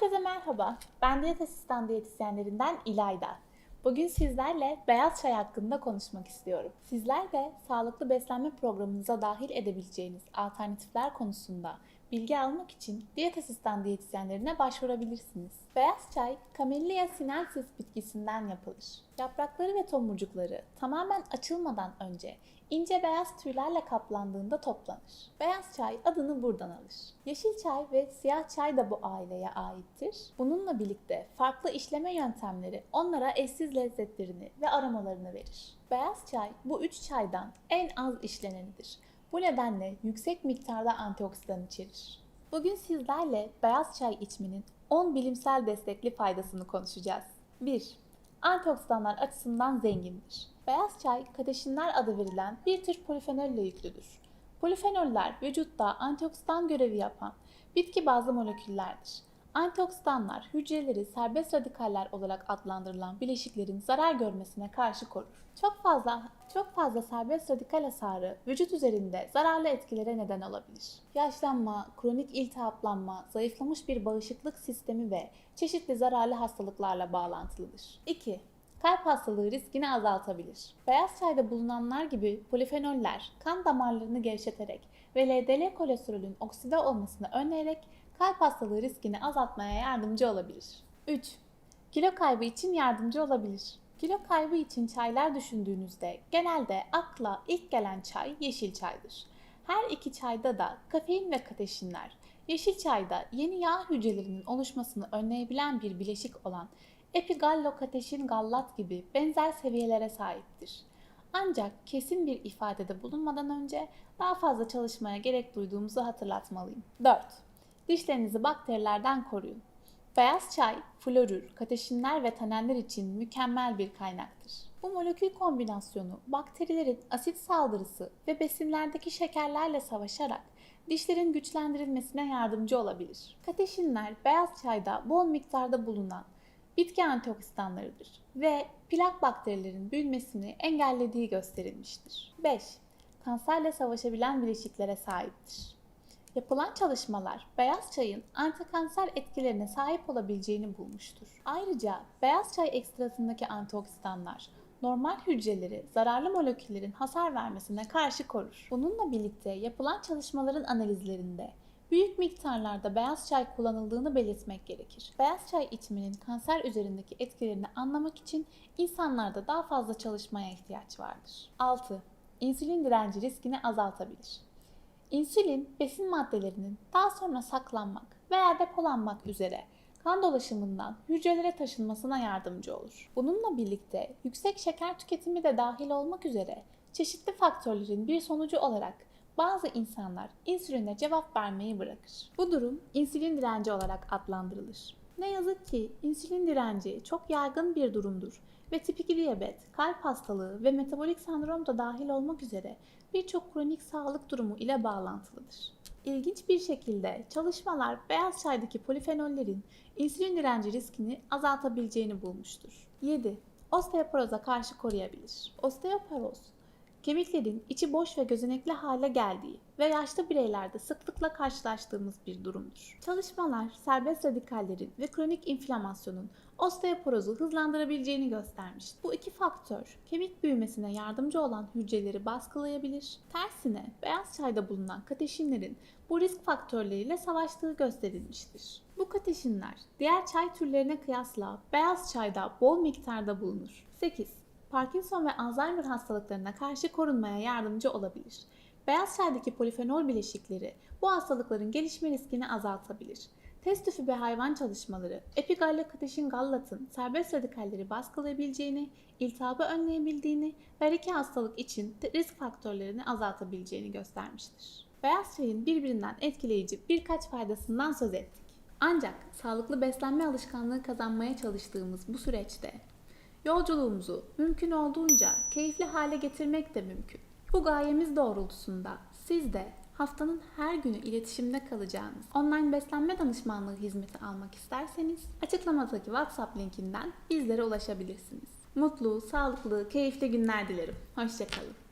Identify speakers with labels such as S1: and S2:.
S1: Herkese merhaba. Ben diyet asistan diyetisyenlerinden İlayda. Bugün sizlerle beyaz çay hakkında konuşmak istiyorum. Sizler de sağlıklı beslenme programınıza dahil edebileceğiniz alternatifler konusunda bilgi almak için diyet asistan diyetisyenlerine başvurabilirsiniz. Beyaz çay Camellia sinensis bitkisinden yapılır. Yaprakları ve tomurcukları tamamen açılmadan önce ince beyaz tüylerle kaplandığında toplanır. Beyaz çay adını buradan alır. Yeşil çay ve siyah çay da bu aileye aittir. Bununla birlikte farklı işleme yöntemleri onlara eşsiz lezzetlerini ve aromalarını verir. Beyaz çay bu üç çaydan en az işlenenidir. Bu nedenle yüksek miktarda antioksidan içerir. Bugün sizlerle beyaz çay içmenin 10 bilimsel destekli faydasını konuşacağız. 1. Antioksidanlar açısından zengindir. Beyaz çay kateşinler adı verilen bir tür polifenolle yüklüdür. Polifenoller vücutta antioksidan görevi yapan bitki bazlı moleküllerdir. Antioksidanlar hücreleri serbest radikaller olarak adlandırılan bileşiklerin zarar görmesine karşı korur. Çok fazla çok fazla serbest radikal hasarı vücut üzerinde zararlı etkilere neden olabilir. Yaşlanma, kronik iltihaplanma, zayıflamış bir bağışıklık sistemi ve çeşitli zararlı hastalıklarla bağlantılıdır. 2. Kalp hastalığı riskini azaltabilir. Beyaz çayda bulunanlar gibi polifenoller kan damarlarını gevşeterek ve LDL kolesterolün okside olmasını önleyerek kalp hastalığı riskini azaltmaya yardımcı olabilir. 3. Kilo kaybı için yardımcı olabilir. Kilo kaybı için çaylar düşündüğünüzde genelde akla ilk gelen çay yeşil çaydır. Her iki çayda da kafein ve kateşinler, yeşil çayda yeni yağ hücrelerinin oluşmasını önleyebilen bir bileşik olan epigallokateşin gallat gibi benzer seviyelere sahiptir. Ancak kesin bir ifadede bulunmadan önce daha fazla çalışmaya gerek duyduğumuzu hatırlatmalıyım. 4. Dişlerinizi bakterilerden koruyun. Beyaz çay, florür, kateşinler ve tanenler için mükemmel bir kaynaktır. Bu molekül kombinasyonu bakterilerin asit saldırısı ve besinlerdeki şekerlerle savaşarak dişlerin güçlendirilmesine yardımcı olabilir. Kateşinler beyaz çayda bol miktarda bulunan bitki antioksidanlarıdır ve plak bakterilerin büyümesini engellediği gösterilmiştir. 5. Kanserle savaşabilen bileşiklere sahiptir. Yapılan çalışmalar beyaz çayın antikanser etkilerine sahip olabileceğini bulmuştur. Ayrıca beyaz çay ekstrasındaki antioksidanlar normal hücreleri zararlı moleküllerin hasar vermesine karşı korur. Bununla birlikte yapılan çalışmaların analizlerinde büyük miktarlarda beyaz çay kullanıldığını belirtmek gerekir. Beyaz çay içmenin kanser üzerindeki etkilerini anlamak için insanlarda daha fazla çalışmaya ihtiyaç vardır. 6. İnsülin direnci riskini azaltabilir. İnsülin besin maddelerinin daha sonra saklanmak veya depolanmak üzere kan dolaşımından hücrelere taşınmasına yardımcı olur. Bununla birlikte yüksek şeker tüketimi de dahil olmak üzere çeşitli faktörlerin bir sonucu olarak bazı insanlar insüline cevap vermeyi bırakır. Bu durum insülin direnci olarak adlandırılır. Ne yazık ki insülin direnci çok yaygın bir durumdur ve tip 2 diyabet, kalp hastalığı ve metabolik sendrom da dahil olmak üzere birçok kronik sağlık durumu ile bağlantılıdır. İlginç bir şekilde çalışmalar beyaz çaydaki polifenollerin insülin direnci riskini azaltabileceğini bulmuştur. 7. Osteoporoza karşı koruyabilir. Osteoporoz, kemiklerin içi boş ve gözenekli hale geldiği ve yaşlı bireylerde sıklıkla karşılaştığımız bir durumdur. Çalışmalar serbest radikallerin ve kronik inflamasyonun osteoporozu hızlandırabileceğini göstermiş. Bu iki faktör kemik büyümesine yardımcı olan hücreleri baskılayabilir. Tersine beyaz çayda bulunan kateşinlerin bu risk faktörleriyle savaştığı gösterilmiştir. Bu kateşinler diğer çay türlerine kıyasla beyaz çayda bol miktarda bulunur. 8. Parkinson ve Alzheimer hastalıklarına karşı korunmaya yardımcı olabilir. Beyaz çaydaki polifenol bileşikleri bu hastalıkların gelişme riskini azaltabilir. Test tüpü ve hayvan çalışmaları epigallakateşin gallatın serbest radikalleri baskılayabileceğini, iltihabı önleyebildiğini ve her iki hastalık için risk faktörlerini azaltabileceğini göstermiştir. Beyaz çayın birbirinden etkileyici birkaç faydasından söz ettik. Ancak sağlıklı beslenme alışkanlığı kazanmaya çalıştığımız bu süreçte Yolculuğumuzu mümkün olduğunca keyifli hale getirmek de mümkün. Bu gayemiz doğrultusunda siz de haftanın her günü iletişimde kalacağınız online beslenme danışmanlığı hizmeti almak isterseniz açıklamadaki WhatsApp linkinden bizlere ulaşabilirsiniz. Mutlu, sağlıklı, keyifli günler dilerim. Hoşçakalın.